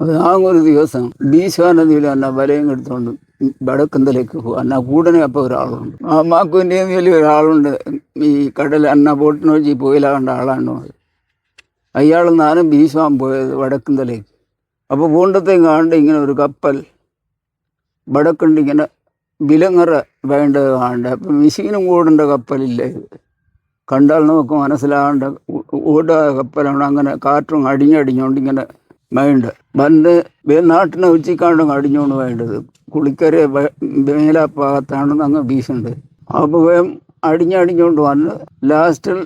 ഞാൻ ഒരു ദിവസം ബീശ്വാ നദിയിൽ എന്നെ വലയും എടുത്തുകൊണ്ട് വടക്കന്തലേക്ക് പോകും അന്ന കൂടനെ അപ്പോൾ ഒരാളുണ്ട് ആ മാക്കുവിന്റെ വലിയ ഒരാളുണ്ട് ഈ കടൽ അന്ന ബോട്ടിന് വെച്ച് പോയിലാകേണ്ട കണ്ട ആളാണ് അയാൾ നാനും ബീശ്വാൻ പോയത് വടക്കന്തലേക്ക് അപ്പോൾ പൂണ്ടത്തേക്ക് കാണ്ട് ഇങ്ങനെ ഒരു കപ്പൽ വടക്കുണ്ട് ഇങ്ങനെ വിലങ്ങറ വേണ്ടത് കാണണ്ട അപ്പം മെഷീനും കൂടേണ്ട കപ്പലില്ല ഇത് കണ്ടാൽ നമുക്ക് മനസ്സിലാകേണ്ട ഓട കപ്പലാണ് അങ്ങനെ കാറ്റും അടിഞ്ഞടിഞ്ഞുകൊണ്ട് ഇങ്ങനെ വേണ്ട. വന്ന് നാട്ടിനെ ഉച്ചക്കാണ്ട് അടിഞ്ഞോണ്ട് വേണ്ടത്. കുളിക്കര മേലാഭാഗത്താണ് അങ്ങ് വീശണ്ട്. അപ്പോൾ വേം അടിഞ്ഞടിഞ്ഞോണ്ട് വന്ന് ലാസ്റ്റിൽ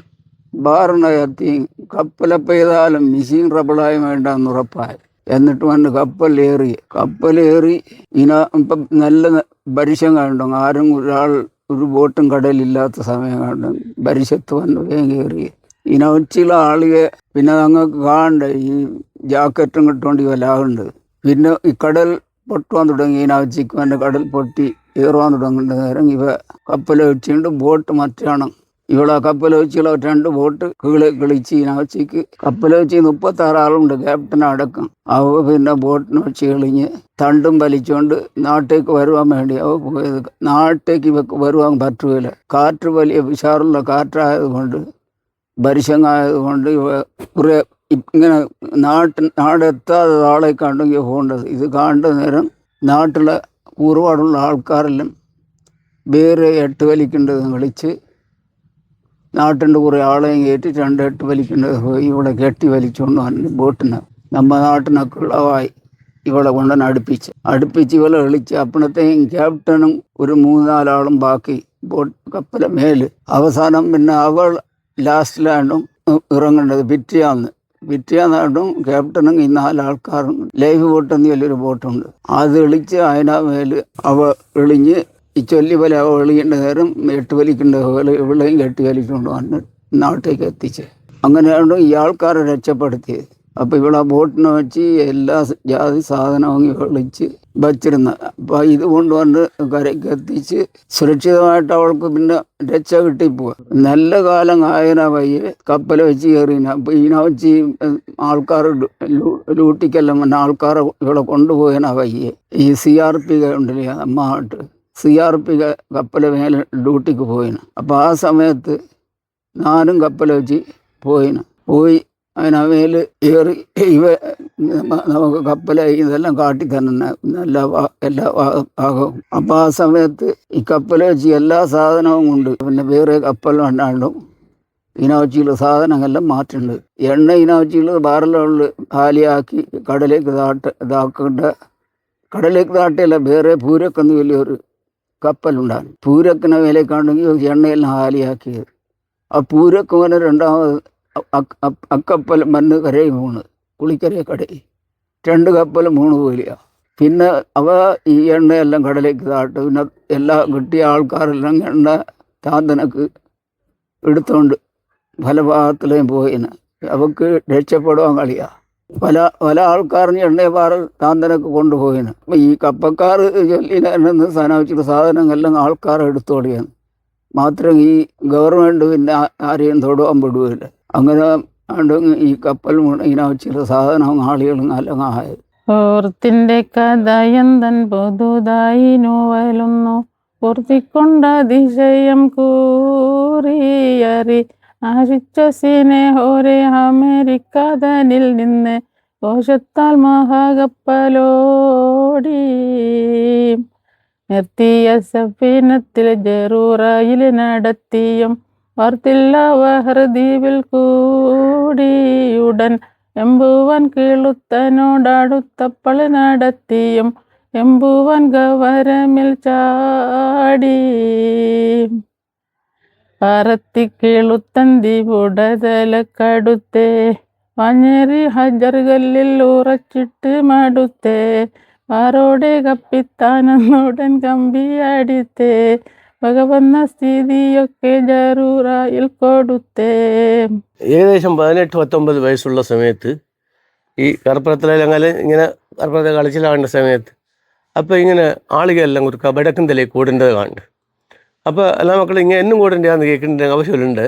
ബാറിനകത്തി പെയ്താലും ചെയ്താലും മെഷീൻ റബിളായി വേണ്ടെന്ന് ഉറപ്പായി. എന്നിട്ട് വന്ന് കപ്പലേറി കപ്പലേറി ഇന ഇപ്പം നല്ല പരിശം കണ്ടു. ആരും ഒരാൾ ഒരു ബോട്ടും കടലില്ലാത്ത സമയം കണ്ടു. പരിശത്ത് വന്ന് വേഗം കയറി ഇന ഉച്ചില ആളുകൾ പിന്നെ ഞങ്ങൾക്ക് കാണണ്ട ഈ ജാക്കറ്റും കിട്ടുകൊണ്ട് വലാകുണ്ട് പിന്നെ ഈ കടൽ പൊട്ടുവാൻ തുടങ്ങി. ഇന ഉച്ചയ്ക്ക് വന്ന് കടൽ പൊട്ടി ഏറുവാൻ തുടങ്ങേണ്ട നേരം ഇവ കപ്പൽ വെച്ചുകൊണ്ട് ബോട്ട് മറ്റാണ് ഇവിടെ കപ്പൽ വെച്ചുള്ള രണ്ട് ബോട്ട് കീളെ കളിച്ച് ഇതിനകത്തേക്ക് കപ്പൽ വെച്ച് മുപ്പത്താറ് ആളുണ്ട്. ക്യാപ്റ്റൻ അടക്കം. അവ പിന്നെ ബോട്ടിനെ വെച്ച് കളിഞ്ഞ് തണ്ടും വലിച്ചുകൊണ്ട് നാട്ടേക്ക് വരുവാൻ വേണ്ടി അവ പോയത്. നാട്ടേക്ക് ഇവക്ക് വരുവാൻ പറ്റുകയില്ല. കാറ്റ് വലിയ വിശാറുള്ള കാറ്റായതുകൊണ്ട് പരിശങ്ങായതുകൊണ്ട് ഇവ കുറേ ഇങ്ങനെ നാട്ടിൽ നാടെത്താതെ ആളെ കണ്ടെങ്കിൽ പോകേണ്ടത് ഇത് കാണേണ്ട നേരം നാട്ടിലെ ഒരുപാടുള്ള ആൾക്കാരെല്ലാം വേറെ എട്ട് വലിക്കേണ്ടത് വിളിച്ച് നാട്ടിന്റെ കുറേ ആളെയും കയറ്റി രണ്ട് എട്ട് വലിക്കേണ്ടത് പോയി ഇവിടെ കെട്ടി വലിച്ചുകൊണ്ട് വന്ന് ബോട്ടിന് നമ്മ നാട്ടിനൊക്കെ ഉള്ളവായി ഇവളെ കൊണ്ടുവന്ന് അടുപ്പിച്ച്. അടുപ്പിച്ച് ഇവളെ വിളിച്ച് അപ്പണത്തെയും ക്യാപ്റ്റനും ഒരു മൂന്നാലാളും ബാക്കി ബോട്ട് കപ്പല മേൽ. അവസാനം പിന്നെ അവൾ ലാസ്റ്റിലാണ്ടും ഇറങ്ങേണ്ടത് പിറ്റിയാന്ന് പിറ്റിയാന്നാണ്ടും ക്യാപ്റ്റനും ഈ നാലാൾക്കാരും ലൈഫ് ബോട്ട് എന്ന് ചൊല്ലൊരു ബോട്ടുണ്ട്. അത് എളിച്ച് അതിനാ മേൽ അവ എളിഞ്ഞ് ഈ ചൊല്ലി പോലെ അവ എളിയേണ്ട നേരം എട്ട് വലിക്കേണ്ട ഇവിളെയും കെട്ടി വലിക്കൊണ്ട് വന്ന് നാട്ടിലേക്ക് എത്തിച്ച്. അങ്ങനെയാണ് ഈ ആൾക്കാരെ രക്ഷപ്പെടുത്തിയത്. അപ്പോൾ ഇവിടെ ബോട്ടിനെ വെച്ച് എല്ലാ ജാതി സാധനവും വിളിച്ച് വച്ചിരുന്നത് അപ്പോൾ ഇത് കൊണ്ടുവന്ന് കരയ്ക്ക് എത്തിച്ച് സുരക്ഷിതമായിട്ട് അവൾക്ക് പിന്നെ രക്ഷ കിട്ടിപ്പോവുക നല്ല കാലം ആയന വയ്യ കപ്പൽ വെച്ച് കയറിന. അപ്പോൾ ഇതിനെ വെച്ച് ആൾക്കാർ ലൂട്ടിക്കെല്ലാം വന്ന ആൾക്കാരെ ഇവിടെ കൊണ്ടുപോയന വയ്യ ഈ സി ആർ പി ഉണ്ടല്ലേ അമ്മാട്ട് സി ആർ പി കപ്പൽ മേലെ ഡ്യൂട്ടിക്ക് പോയിന്. അപ്പോൾ ആ സമയത്ത് ഞാനും കപ്പൽ വെച്ച് പോയിന്. പോയി അതിനമേൽ ഏറി ഇവ നമ്മ- നമുക്ക് കപ്പലായി ഇതെല്ലാം കാട്ടി തന്നെ എല്ലാ ഭാ- എല്ലാ ഭാ- ഭാഗവും. അപ്പോൾ ആ സമയത്ത് ഈ കപ്പൽ വെച്ച് എല്ലാ സാധനവും ഉണ്ട് പിന്നെ വേറെ കപ്പൽ ഉണ്ടാണ്ടും ഇനവച്ചിയിൽ സാധനങ്ങളെല്ലാം മാറ്റുന്നുണ്ട് എണ്ണ ഇനവച്ചിയിൽ ബാറലുകളിൽ ഹാലിയാക്കി കടലേക്ക് താട്ട് ഇതാക്കേണ്ട കടലേക്ക് താട്ടിയല്ല വേറെ പൂരക്കെന്ന് വലിയൊരു കപ്പലുണ്ടാകും പൂരക്കിനെ വിലക്കാണെങ്കിൽ എണ്ണയെല്ലാം ഹാലിയാക്കിയത്. ആ പൂരക്കോനെ രണ്ടാമത് അ- അ- അ- അക്കപ്പൽ മണ്ണ് കരയിൽ മൂന്ന് കുളിക്കരയെ കടയിൽ രണ്ട് കപ്പൽ മൂന്ന് പോലെയാ പിന്നെ അവ ഈ എണ്ണയെല്ലാം കടലേക്ക് താട്ട് പിന്നെ എല്ലാ കിട്ടിയ ആൾക്കാരെല്ലാം എണ്ണ താന്തനക്ക് എടുത്തോണ്ട് പല ഭാഗത്തിലേയും പോയിന്. അവക്ക് രക്ഷപ്പെടുവാൻ കളിയാ പല പല ആൾക്കാരിന് എണ്ണയപ്പാറ് താന്തനക്ക് കൊണ്ടുപോയിന്. ഈ കപ്പക്കാർ ചൊല്ലിനെന്ന് സ്ഥാനാവശ്യ സാധനങ്ങളെല്ലാം ആൾക്കാർ എടുത്തോടിയാണ്. മാത്രം ഈ ഗവൺമെന്റ് പിന്നെ ആരെയും തൊടുവാൻ വിടുകയില്ല. അങ്ങനെ ഈ കപ്പൽ മുടങ്ങിനാ ചില സാധനം ആളുകളും അലങ്ങായത് ഓർത്തിന്റെ കഥയന്തൻ പുതുതായി നോവലൊന്നു ഓർത്തിക്കൊണ്ട അതിശയം കൂറിയറി. ആശിച്ച സിനേഹോരെ അമേരിക്കതനിൽ നിന്ന് കോശത്താൽ മഹാകപ്പലോടി. നിർത്തിയ സഫീനത്തിൽ ജറൂറയിൽ നടത്തിയും വാർത്തില്ല വഹർദ്വീപിൽ കൂടിയുടൻ എമ്പുവൻ കീളുത്തനോടടുത്തപ്പോൾ നടത്തിയും എമ്പുവൻ ഗവരമിൽ ചാടി പറത്തി കീളുത്തന്തി ഉടതല കടുത്തേ വഞ്ഞേറി ഹജർ കല്ലിൽ ഉറച്ചിട്ട് മടുത്തേ വാറോടെ കപ്പിത്താനെന്നുടൻ കമ്പിയടിത്തേ ഭഗവന്ന സ്ഥിതിയൊക്കെ ജറൂറായിൽ കൊടുത്തേ. ഏകദേശം പതിനെട്ട് പത്തൊമ്പത് വയസ്സുള്ള സമയത്ത് ഈ കർപ്പുറത്തിലെല്ലാം ഇങ്ങനെ കർപ്പുറത്തെ കളിച്ചിലാകേണ്ട സമയത്ത് അപ്പോൾ ഇങ്ങനെ ആളുകളെല്ലാം ഒരു കബടക്കന്തലേക്ക് കൂടേണ്ടത് കാണുണ്ട് അപ്പോൾ എല്ലാ മക്കളും ഇങ്ങനെ എന്നും കൂടേണ്ടതാന്ന് കേൾക്കേണ്ട ആവശ്യമുണ്ട്.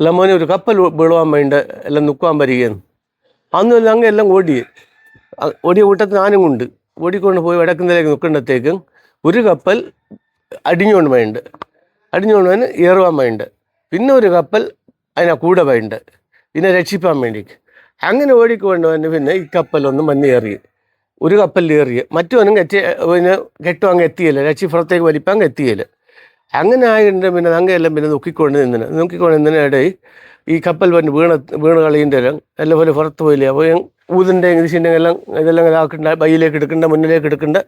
എല്ലാം മോനെ ഒരു കപ്പൽ വീഴുവാൻ വേണ്ട എല്ലാം നിൽക്കുവാൻ വരികയെന്ന് അന്നും എല്ലാം അങ്ങ് എല്ലാം ഓടി. ഓടിയ കൂട്ടത്തിൽ ഞാനും കൊണ്ട് ഓടിക്കൊണ്ട് പോയി വടക്കുന്നതിലേക്ക് നിൽക്കേണ്ടത്തേക്കും ഒരു കപ്പൽ അടിഞ്ഞുകൊണ്ട് മൈൻഡ് അടിഞ്ഞുകൊണ്ട് പോയി ഏറുവാൻ മൈൻഡ് പിന്നെ ഒരു കപ്പൽ അതിനെ കൂടെ മൈൻഡ് പിന്നെ രക്ഷിപ്പാൻ വേണ്ടി അങ്ങനെ ഓടിക്കൊണ്ട് വന്ന് പിന്നെ ഈ കപ്പലൊന്നും ഏറി. ഒരു കപ്പലിൽ ഏറിയ മറ്റൊന്നും കെറ്റി പിന്നെ കെട്ടും അങ്ങ് എത്തിയില്ല. രക്ഷിപ്പുറത്തേക്ക് വലിപ്പം അങ്ങ് എത്തിയില്ല. അങ്ങനെ ആയിട്ട് പിന്നെ അങ്ങെല്ലാം പിന്നെ നോക്കിക്കൊണ്ട് നിന്നിന്. നോക്കിക്കൊണ്ട് നിന്നതിനിടയിൽ ഈ കപ്പൽ വന്ന് വീണ വീണ് കളീന്റെ എല്ലാം എല്ലാം പോലെ പുറത്ത് പോയില്ലേ? അപ്പോൾ ഊതിന്റെ ഇംഗ്ലീഷിന്റെ എല്ലാം ഇതെല്ലാം ഇതാക്കണ്ട ബൈയിലേക്ക് എടുക്കണ്ട മുന്നിലേക്ക് എടുക്കണ്ട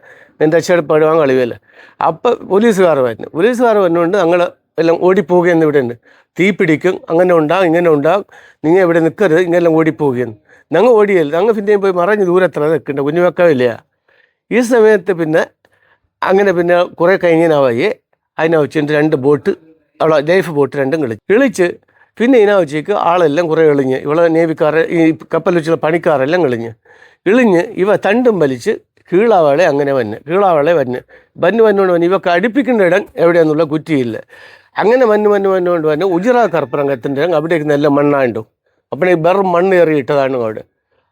എന്റെ രക്ഷപ്പെടുവാൻ കളിവല്ല അപ്പം പോലീസുകാർ വരുന്നു പോലീസുകാർ വന്നുകൊണ്ട് ഞങ്ങൾ എല്ലാം ഓടിപ്പോകുകയെന്ന് ഇവിടെ ഉണ്ട് തീ പിടിക്കും അങ്ങനെ ഉണ്ടാകും ഇങ്ങനെ ഉണ്ടാകും നിങ്ങൾ ഇവിടെ നിൽക്കരുത് ഇങ്ങനെല്ലാം ഓടിപ്പോകുകയെന്ന്. ഞങ്ങൾ ഓടിയല്ല. ഞങ്ങൾ പിന്നെയും പോയി മറഞ്ഞ് ദൂരത്ര നിൽക്കണ്ട വെക്കാവില്ല ഈ സമയത്ത് പിന്നെ അങ്ങനെ പിന്നെ കുറേ കഴിഞ്ഞാവായി അതിനെ വെച്ചിട്ട് രണ്ട് ബോട്ട് അവിടെ ലൈഫ് ബോട്ട് രണ്ടും കളിച്ച്. കളിച്ച് പിന്നെ ഇതിനാവശ്യക്ക് ആളെല്ലാം കുറേ എളിഞ്ഞ്. ഇവളെ നേവിക്കാരെ ഈ കപ്പൽ വെച്ചുള്ള പണിക്കാരെല്ലാം എളിഞ്ഞ്. ഇളിഞ്ഞ് ഇവ തണ്ടും വലിച്ച് കീളാവാളെ അങ്ങനെ വന്ന് കീളാവാളെ വന്ന്. വന്ന് വന്നുകൊണ്ട് വന്ന് ഇവക്ക് അടുപ്പിക്കേണ്ട ഇടം എവിടെയെന്നുള്ള കുറ്റിയില്ല. അങ്ങനെ വന്ന് വന്ന് വന്നുകൊണ്ട് വന്ന് ഉജിറ കർപ്പറങ്കത്തിന്റെ അവിടേക്ക് നല്ല മണ്ണാണ്ടു. അപ്പോൾ ഈ വെറും മണ്ണ് എറിയിട്ടതാണ് അവിടെ.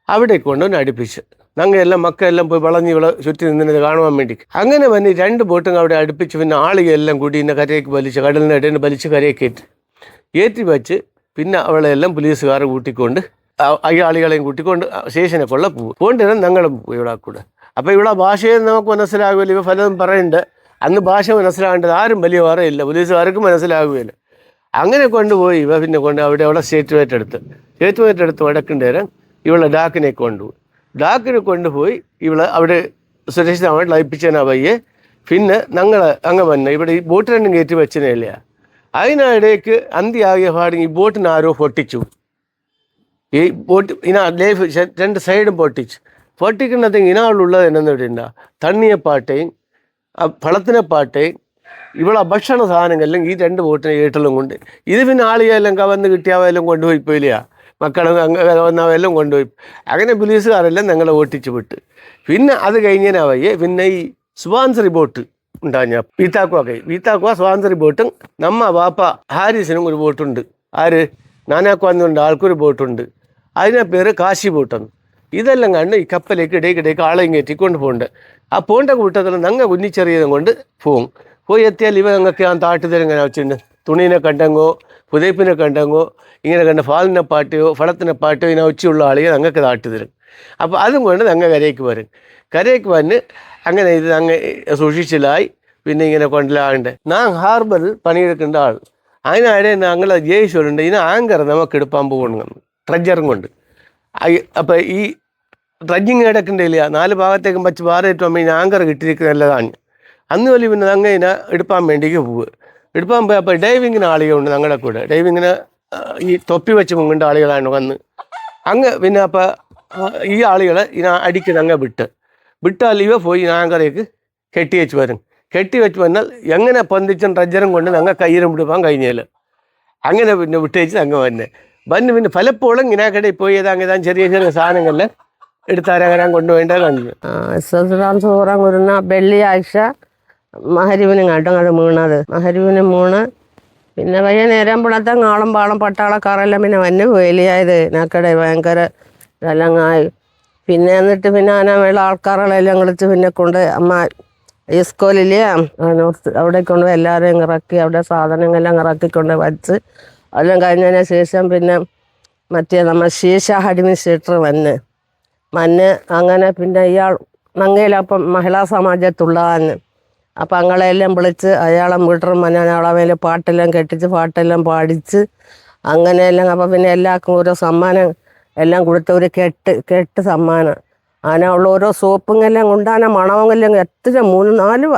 അവിടേക്ക് കൊണ്ടുവന്ന് അടുപ്പിച്ച്. ഞങ്ങൾ എല്ലാം മക്കളെല്ലാം പോയി വളഞ്ഞ് ഇവിടെ ചുറ്റി നിന്നത് കാണുവാൻ വേണ്ടി. അങ്ങനെ വന്ന് രണ്ട് ബോട്ടും അവിടെ അടുപ്പിച്ച് പിന്നെ ആളുകളെല്ലാം കൂടി ഇന്നെ കരയ്ക്ക് വലിച്ച് കടലിനിടയിൽ വലിച്ച് കരയൊക്കെ ഏറ്റി വെച്ച് പിന്നെ അവളെല്ലാം പോലീസുകാർ കൂട്ടിക്കൊണ്ട് അയാളികളെയും കൂട്ടിക്കൊണ്ട് ശേഷനെ കൊള്ള പോകും പോണ്ടിരം ഞങ്ങളും പോയി ഇവിടെ കൂടെ. അപ്പോൾ ഇവിടെ ഭാഷയെ നമുക്ക് മനസ്സിലാകുമല്ലോ ഇവ പലതും പറയുന്നുണ്ട് അന്ന് ഭാഷ മനസ്സിലാകേണ്ടത് ആരും വലിയ പറയില്ല പോലീസുകാർക്കും മനസ്സിലാകുകയില്ല അങ്ങനെ കൊണ്ടുപോയി ഇവ പിന്നെ കൊണ്ട് അവിടെ അവിടെ സ്റ്റേറ്റ്മെന്റ് എടുത്ത് സ്റ്റേറ്റ്മെന്റ് എടുത്ത് വടക്കേണ്ടേരം ഇവളെ ഡാക്കിനെ കൊണ്ടുപോയി. ഡാക്കിനെ കൊണ്ടുപോയി ഇവളെ അവിടെ സുരക്ഷിതമായിട്ട് ലയിപ്പിച്ചതിനാ പയ്യെ. പിന്നെ ഞങ്ങൾ അങ്ങ് വന്നെ ഇവിടെ ഈ ബോട്ട് രണ്ടും കയറ്റി വെച്ചതിനില്ല അതിനിടയ്ക്ക് അന്ത്യാകിയ പാടും ഈ ബോട്ടിന് ആരോ പൊട്ടിച്ചു. ഈ ബോട്ട് ഇനാ ലൈഫ് രണ്ട് സൈഡും പൊട്ടിച്ചു. പൊട്ടിക്കുന്നത് ഇനാളുള്ളത് എന്നു തണ്ണിയ പാട്ടയും ആ പാട്ടേയും ഇവിടെ ഭക്ഷണ സാധനങ്ങളെല്ലാം ഈ രണ്ട് ബോട്ടിനെ ഏട്ടലും കൊണ്ട്. ഇത് പിന്നെ ആളുകളെല്ലാം കവന്ന് കിട്ടിയാവെല്ലാം കൊണ്ടുപോയി പോയില്ല മക്കളെ വന്നവെല്ലാം കൊണ്ടുപോയി. അങ്ങനെ പോലീസുകാരെല്ലാം ഞങ്ങളെ ഓട്ടിച്ചു വിട്ട്. പിന്നെ അത് കഴിഞ്ഞാൽ വയ്യേ പിന്നെ ഈ സുബാൻസറി ബോട്ട്. ഉണ്ടാഞ്ഞ വീത്താക്കുവ കൈ വീത്താക്കുവ സ്വാതന്ത്ര്യ ബോട്ടും. നമ്മ വാപ്പ ഹാരിസിനും ഒരു ബോട്ടുണ്ട്. ആര്? നാനാക്കുവാന്നുണ്ട് ആൾക്കൊരു ബോട്ടുണ്ട്. അതിനെ പേര് കാശി ബോട്ടെന്ന്. ഇതെല്ലാം കണ്ട് ഈ കപ്പലേക്ക് ഇടയ്ക്കിടയ്ക്ക് ആളെയും കയറ്റി കൊണ്ട് പോകുന്നുണ്ട് ആ പോണ്ട കൂട്ടത്തിൽ ഞങ്ങൾ കുഞ്ഞിച്ചെറിയതും കൊണ്ട് പോകും പോയി എത്തിയാൽ ഇവ ഞങ്ങൾക്ക് ഞാൻ താട്ടുതരം വെച്ചിട്ടുണ്ട് തുണീനെ കണ്ടെങ്കോ പുതയ്പ്പിനെ കണ്ടെങ്കോ ഇങ്ങനെ കണ്ട ഫാലിനെ പാട്ടയോ ഫളത്തിനെ പാട്ടയോ ഇതിനെ ഉച്ചയുള്ള ആളുകൾ ഞങ്ങൾക്ക് താട്ടുതരും. അപ്പോൾ അതും കൊണ്ട് ഞങ്ങൾ കരയ്ക്ക് വരും. കരയ്ക്ക് വന്ന് അങ്ങനെ ഇത് അങ്ങ് സൂക്ഷിച്ചിലായി പിന്നെ ഇങ്ങനെ കൊണ്ടിലാണ്ട് നാം ഹാർബറിൽ പണിയെടുക്കേണ്ട ആൾ. അതിനിടെ ഞങ്ങൾ ജയിച്ചുണ്ട് ഇതിന് ആങ്കർ നമുക്ക് എടുപ്പാൻ പോകണമെന്ന് ട്രജറും കൊണ്ട്. അപ്പം ഈ ട്രഡ്ജിങ് കിടക്കണ്ടില്ല നാല് ഭാഗത്തേക്കും വച്ച് പാറയിട്ട് അമ്മ ഇതിന് ആങ്കർ കിട്ടിയിരിക്കുന്ന നല്ലതാണ്. അന്ന് വലിയ പിന്നെ അങ്ങ് ഇതിനെ എടുപ്പാൻ വേണ്ടിക്ക് പോവുക. എടുപ്പാൻ പോയി അപ്പോൾ ഡൈവിങ്ങിന് ആളുകളുണ്ട് ഞങ്ങളുടെ കൂടെ. ഡൈവിങ്ങിന് ഈ തൊപ്പി വെച്ച് മുങ്ങേണ്ട ആളുകളാണ് വന്ന്. അങ്ങ് പിന്നെ അപ്പോൾ ഈ ആളുകളെ ഇതിനെ അടിക്കുന്ന അങ്ങ് വിട്ട്. ഇവ പോയി ആങ്കറേക്ക് കെട്ടി വെച്ച് വരും. കെട്ടി വെച്ച് വന്നാൽ എങ്ങനെ പൊന്തിച്ചും ട്രജറും കൊണ്ട് ഞങ്ങൾ കയ്യിലും പിടിപ്പാൻ കഴിഞ്ഞാൽ അങ്ങനെ പിന്നെ വിട്ടേച്ച് അങ്ങ് വന്നെ. വന്ന് പിന്നെ പലപ്പോഴും ഇങ്ങനെ കടയിൽ പോയി ഏതാ ചെറിയ ചെറിയ സാധനങ്ങളിൽ എടുത്താരകരാൻ കൊണ്ടുപോയിട്ട് കണ്ടു. സുധാം സൂറം കുരുന്ന വെള്ളിയാഴ്ച മഹരുവിന് കണ്ടങ്ങട് മൂണത് മഹരുവിന് മൂണ്. പിന്നെ വയ്യ നേരം പുളത്തെ നാളം പാളം പട്ടാളക്കാരെല്ലാം പിന്നെ വന്ന് വേലിയായത്. നാക്കടെ ഭയങ്കര ഇതെല്ലാങ്ങായി പിന്നെ എന്നിട്ട് പിന്നെ ആന വേള ആൾക്കാരെല്ലാം കളിച്ച് പിന്നെ കൊണ്ട് അമ്മ ഇസ്കോലില്ലേ അവിടെ കൊണ്ട് എല്ലാവരെയും ഇറക്കി അവിടെ സാധനങ്ങളെല്ലാം ഇറക്കിക്കൊണ്ട് വച്ച് എല്ലാം കഴിഞ്ഞതിന് ശേഷം പിന്നെ മറ്റേ നമ്മൾ ശീശ അഡ്മിനിസ്ട്രേറ്റർ വന്ന്. മന്ന് അങ്ങനെ പിന്നെ ഇയാൾ നങ്ങയിലപ്പം മഹിളാ സമാജത്തുള്ളതാണ്. അപ്പം അങ്ങളെല്ലാം വിളിച്ച് അയാളെ വീട്ടറും മന്നെ അയാളെ മേലെ പാട്ടെല്ലാം കെട്ടിച്ച് പാട്ടെല്ലാം പാടിച്ച് അങ്ങനെയെല്ലാം അപ്പം പിന്നെ എല്ലാവർക്കും ഓരോ സമ്മാനം എല്ലാം കൊടുത്ത ഒരു കെട്ട് കെട്ട് സമ്മാനം. അങ്ങനെ ഉള്ള ഓരോ സോപ്പുങ്ങെല്ലാം ആന മണമെല്ലാം എത്ര മൂന്ന് നാല്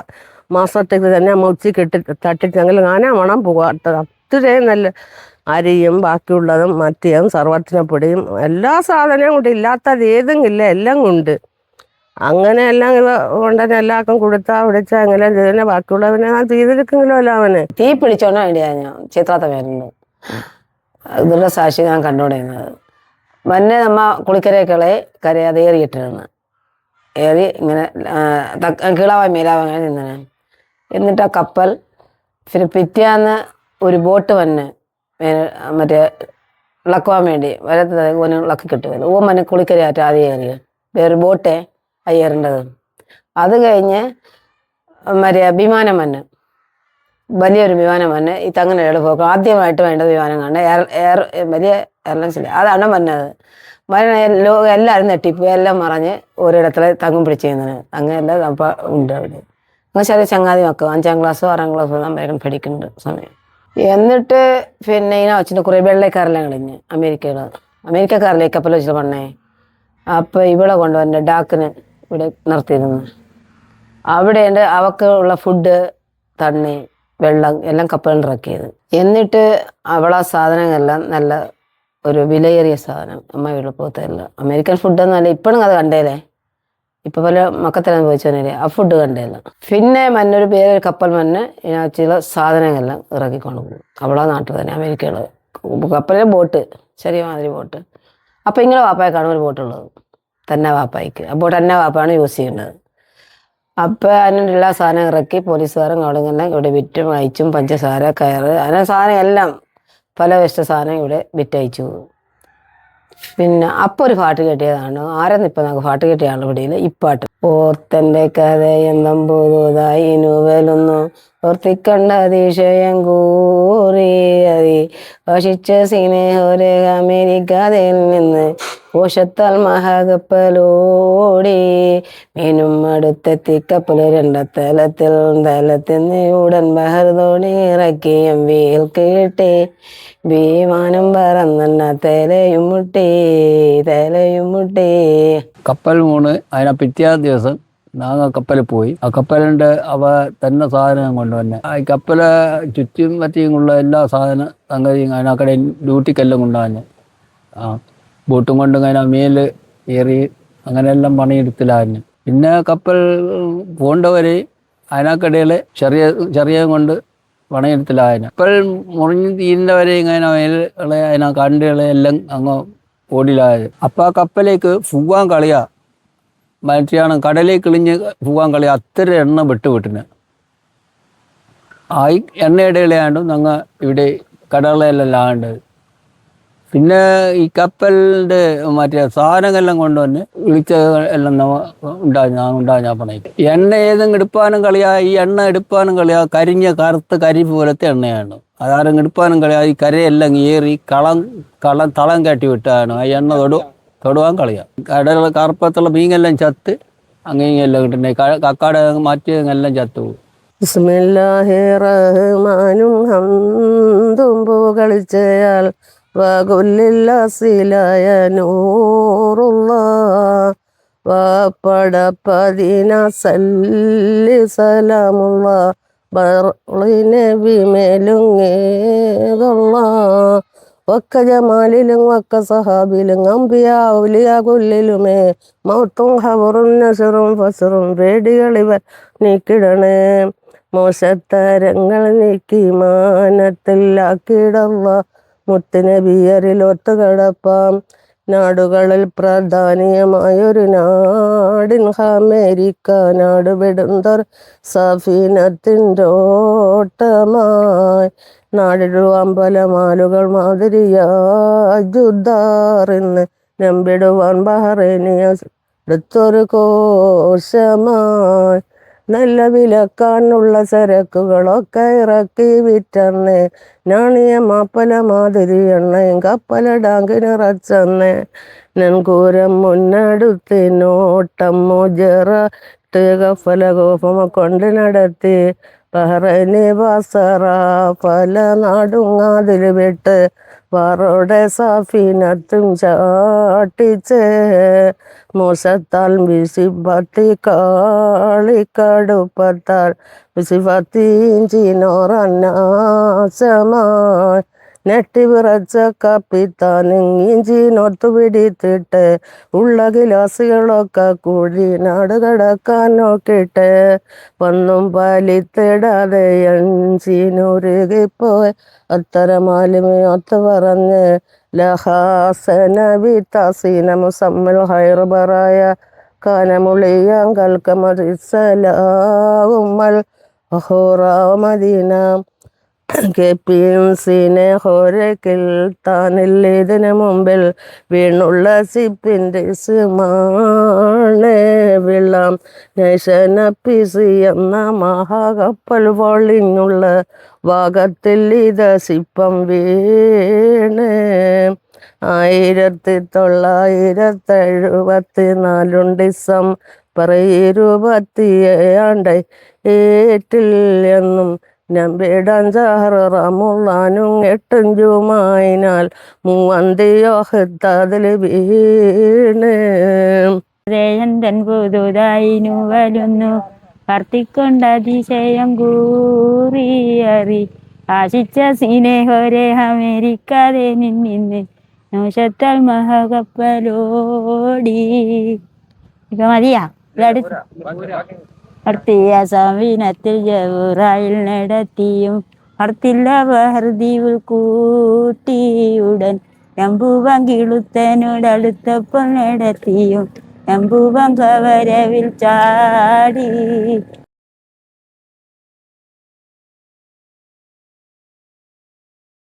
മാസത്തേക്ക് തന്നെ മുച്ചി കെട്ടി തട്ടിട്ട് ഞങ്ങൾ ആന മണം പോകാത്തത്. അത്രയും നല്ല അരിയും ബാക്കിയുള്ളതും മറ്റിയും സർവത്തിനപ്പൊടിയും എല്ലാ സാധനവും കൊണ്ട് ഇല്ലാത്തത് ഏതും ഇല്ല എല്ലാം കൊണ്ട്. അങ്ങനെ എല്ലാം ഇവ കൊണ്ടുതന്നെ എല്ലാവർക്കും കൊടുത്താ വിളിച്ചാൽ എങ്ങനെ ഇതിനെ ബാക്കിയുള്ളവനെ ഞാൻ ചെയ്തെടുക്കെങ്കിലും അല്ല അവന്. തീ പിടിച്ചോണ്ടാ വേണ്ടിയാ ഞാൻ ചിത്രാത്ത വരുന്നത് ഇതിന്റെ സാക്ഷി ഞാൻ കണ്ടുകൊണ്ടിരുന്നത് വന്നെ നമ്മ കുളിക്കരയൊക്കെ കരയാതെ ഏറിയിട്ടാണ്. ഏറി ഇങ്ങനെ കിളവായി മേലാവാൻ നിന്നാണ് എന്നിട്ട് ആ കപ്പൽ പിന്നെ പിറ്റേന്ന് ഒരു ബോട്ട് വന്ന് മറ്റേ ഇളക്കുവാൻ വേണ്ടി വരത്തത് ഓന് ഇളക്കി കിട്ടുമല്ലോ ഓ മനെ കുളിക്കരയായിട്ട് ആദ്യം ഏറിയ. വേറെ ബോട്ടേ അയ്യേറേണ്ടത് അത് കഴിഞ്ഞ് മറ്റേ വിമാനം വന്ന് വലിയൊരു വിമാനം വന്ന് ഈ അങ്ങനെ പോക്ക് ആദ്യമായിട്ട് വേണ്ടത് വിമാനം കാണുന്നത് എയർ വലിയ എയർലൈൻസിൽ അതാണ് പറഞ്ഞത്. മരണ ലോകം എല്ലാവരും നെട്ടിപ്പോയി എല്ലാം മറഞ്ഞ് ഒരിടത്തിൽ തങ്ങും പിടിച്ചിരുന്നത്. അങ്ങനെയല്ല അപ്പം ഉണ്ട് അവിടെ. അങ്ങനെ ചെറിയ ചങ്ങാതി മക്കൾ അഞ്ചാം ക്ലാസ്സോ ആറാം ക്ലാസ്സോ അമേരിക്കൻ പഠിക്കുന്നുണ്ട് സമയം. എന്നിട്ട് പിന്നെ ഇതിനെ അച്ഛന്റെ കുറേ വെള്ളക്കാരെല്ലാം കളഞ്ഞ് അമേരിക്കയിൽ അമേരിക്കക്കാരിലേക്ക് കപ്പൽ വെച്ചിട്ട് പണ്ണേ അപ്പോൾ ഇവിടെ കൊണ്ടുവന്നെ ഡാക്കിന് ഇവിടെ നിർത്തിയിരുന്നു. അവിടെ ഉണ്ട് അവക്ക് ഉള്ള ഫുഡ് തണ്ണി വെള്ളം എല്ലാം കപ്പലിൽ ഇറക്കിയത്. എന്നിട്ട് അവളാ സാധനങ്ങളെല്ലാം നല്ല ഒരു വിലയേറിയ സാധനം അമ്മ എളുപ്പത്തില്ല അമേരിക്കൻ ഫുഡ് ഫുഡൊന്നും ഇപ്പോഴും അത് കണ്ടേലേ. ഇപ്പൊ പല മക്കത്തരം ചോദിച്ചോന്നില്ലേ ആ ഫുഡ് കണ്ടേല്ല പിന്നെ മന്നൊരു പേരൊരു കപ്പൽ മന്ന് ഇതിനകത്ത് ചില സാധനങ്ങളെല്ലാം ഇറക്കിക്കൊണ്ട് പോകും അവളാ നാട്ടിൽ തന്നെ അമേരിക്കയിൽ കപ്പലിലെ ബോട്ട് ചെറിയ മാതിരി ബോട്ട് അപ്പം ഇങ്ങനെ വാപ്പായ്ക്കാണ് ഒരു ബോട്ടുള്ളത് തന്നെ വാപ്പായിക്ക്. ആ ബോട്ട് തന്നെ വാപ്പാണ് യൂസ് ചെയ്യേണ്ടത്. അപ്പോൾ അതിനുള്ള സാധനം ഇറക്കി പോലീസുകാരും കവളങ്ങെല്ലാം ഇവിടെ വിറ്റും അയച്ചും പഞ്ചസാര കയറ് അങ്ങനെ സാധനം എല്ലാം പല വിശ സാധനം ഇവിടെ വിറ്റയച്ചു. പിന്നെ അപ്പോൾ ഒരു പാട്ട് കെട്ടിയതാണ്. ആരെന്ന് ഇപ്പം നമുക്ക് പാട്ട് കെട്ടിയാണ് ഇവിടെ ഇപ്പാട്ട് ഓർത്തന്റെ കഥയെന്നും പുതുതായി നോവലൊന്നു ഓർത്തിക്കണ്ട അതിശയം കൂറി അതി വശിച്ച സിനേഹൊരു അമേരിക്കതിൽ നിന്ന് കോശത്താൽ മഹാകപ്പലോടി. മീനും അടുത്തെത്തി കപ്പൽ രണ്ടത്തലത്തിൽ തലത്തിൽ ഉടൻ ബഹർ തോണി ഇറക്കി വീൽ കീട്ടി. വിമാനം പറന്നെണ്ണ തലയും മുട്ടി തലയും മുട്ടി. കപ്പൽ മൂണ് അതിനെ പിറ്റേ ദിവസം നാങ്ങ കപ്പലിൽ പോയി. ആ കപ്പലുണ്ട് അവ തന്നെ സാധനം കൊണ്ടുവന്നെ. ആ കപ്പൽ ചുറ്റും പറ്റിയുള്ള എല്ലാ സാധന സംഗതിയും അതിനക്കടെ ഡ്യൂട്ടിക്കെല്ലാം കൊണ്ടുവന്നെ. ആ ബോട്ടും കൊണ്ട് ഇങ്ങനെ മേൽ ഏറി അങ്ങനെയെല്ലാം പണിയെടുത്തിലായിരുന്നു. പിന്നെ കപ്പൽ പോണ്ടവരെ അതിനാക്കടയിൽ ചെറിയ ചെറിയ കൊണ്ട് പണിയെടുത്തില്ലായിരുന്നു കപ്പൽ മുറിഞ്ഞ് തീരുന്നവരെ ഇങ്ങനെ മേലുകളെ അതിനാ കണ്ടുകളെ എല്ലാം അങ്ങ് ഓടിലായത് അപ്പം ആ കപ്പലേക്ക് ഫുവാൻ കളിയാ. മറ്റാണ് കടലിൽ കിളിഞ്ഞ് പോകാൻ കളി അത്ര എണ്ണ വിട്ട് വിട്ടിന്. ആ എണ്ണയുടെ ഇളയാണ്ട് ഞങ്ങൾ ഇവിടെ കടലിലല്ലാണ്ട് പിന്നെ ഈ കപ്പലിന്റെ മറ്റേ സാധനങ്ങളെല്ലാം കൊണ്ടുവന്ന് വിളിച്ച എല്ലാം ഞാൻ ഉണ്ടാകും ഞാൻ പറഞ്ഞു എണ്ണ ഏതെങ്കിലും എടുപ്പാനും കളിയാ ഈ എണ്ണ എടുപ്പാനും കളിയാ കരിഞ്ഞ കറുത്ത കരി പോലത്തെ എണ്ണയാണ്. അതാരും എടുപ്പാനും കളിയാ ഈ കരയെല്ലാം ഏറി കളം കളം തളം കെട്ടി വിട്ടാണ്. ആ എണ്ണ തൊടു തൊടുവാൻ കളയാം. കടകൾ കറുപ്പത്തുള്ള മീങ്ങെല്ലാം ചത്ത് അങ്ങനെയെല്ലാം കിട്ടുന്നത് കക്കാട് എല്ലാം ചത്തു പോകും ബിസ്മില്ലാഹി റഹ്മാനും ഹന്തും പുകളിച്ചയാൾ വകുല്ലില്ലാസിലായ നൂറുള്ള. വാപ്പടപ്പതിന സല്ലി സലാമുള്ള ബർളിനെ മേലുങ്ങേതുള്ള ഒക്ക ജമാലിലും ഒക്ക സഹാബിലും അമ്പിയ ഔലിയ കൊല്ലിലുമേ. മൗത്തും ഹവറും നസറും ഫസറും പേടികളിവർ നീക്കിടണേ. മോശത്തരങ്ങൾ നീക്കി മാനത്തിലാക്കിടല്ല മുത്തുനബിയരിൽ ഒത്തുകിടപ്പാം നാടുകളിൽ പ്രാധാന്യമായൊരു നാടിൻ അമേരിക്ക നാട് വിടുന്നർ സഫീനത്തിന്റെ ഓട്ടമായി അമ്പലമാലുകൾ പല മാലുകൾ മാതിരിയാജുദ്ദാറിന്ന് നമ്പിടുവാൻ ബഹറേനിയ എടുത്തൊരു കോശമായി. നല്ല വിലക്കാനുള്ള ചരക്കുകളൊക്കെ ഇറക്കി വിറ്റന്നേ. നാണിയ മാപ്പല മാതിരി എണ്ണയും കപ്പല കപ്പലടാങ്കിനിറച്ചന്നേ നെൻകൂരം മുന്നെടുത്തിനോട്ടം മുജറ കഫല കോപമ കൊണ്ട് നടത്തി. ബഹ്റൈനി ബസറ പല നാടുങ്ങാതിൽ വിട്ട് വറോടെ സാഫിനത്തും ചാട്ടിച്ച് മോശത്താൽ വിസിബത്തി കാളിക്കടുപ്പത്താൽ വിസിബത്തിഞ്ചിനോറന്നാശമായി നെട്ടി വിറച്ച കപ്പിത്താൻ ഇഞ്ചിനൊത്തു പിടിത്തിട്ട് ഉള്ള ഗിലാസുകളൊക്കെ കൂടി നാട് കടക്കാൻ നോക്കിയിട്ട് ഒന്നും പാലിത്തിടാതെ എഞ്ചിനുരുകിപ്പോയി അത്തര മാലിമി ഒത്തു പറഞ്ഞ് ലഹാസന വിത്താസീന മുസമ്മൽ അഹോറ മദീന കെ പി എം സിനെ ഹോരക്കിൽ താനില്ല ഇതിനു മുമ്പിൽ? വീണുള്ള സിപ്പിന്റെ സിമാണ് വിളാം. നേശന പി സി എന്ന മഹാകപ്പൽ വളിഞ്ഞുള്ള ഭാഗത്തിൽ ഇത് സിപ്പം വീണ്. ആയിരത്തി തൊള്ളായിരത്തി എഴുപത്തി നാലും ഡിസംബർ ഇരുപത്തിയേഴാണ്ട് ഏറ്റിൽ എന്നും നമ്പിടഞ്ചാറ് റമുള്ളാനും എട്ടഞ്ചുമായിനാൽ മൂവന്തിയോഹത്തതിൽ വീണ്. പുതുതായിനു വരുന്നു വർത്തിക്കൊണ്ടതിശയം കൂറിയറി ആശിച്ച സ്നേഹരെ അമേരിക്കാതെ നിന്നിന്ന് നോശത്താൽ മഹാകപ്പലോടി. ഇപ്പൊ മതിയാ? ഇതടുത്ത് സമീനത്തിൽ ജവുറായിൽ നടത്തിയും അടുത്തില്ല ബഹർദീവിൽ കൂട്ടിയുടൻ എമ്പൂവം കിളുത്തനോടടുത്തപ്പോൾ നടത്തിയും എമ്പൂവം കവരവിൽ ചാടി.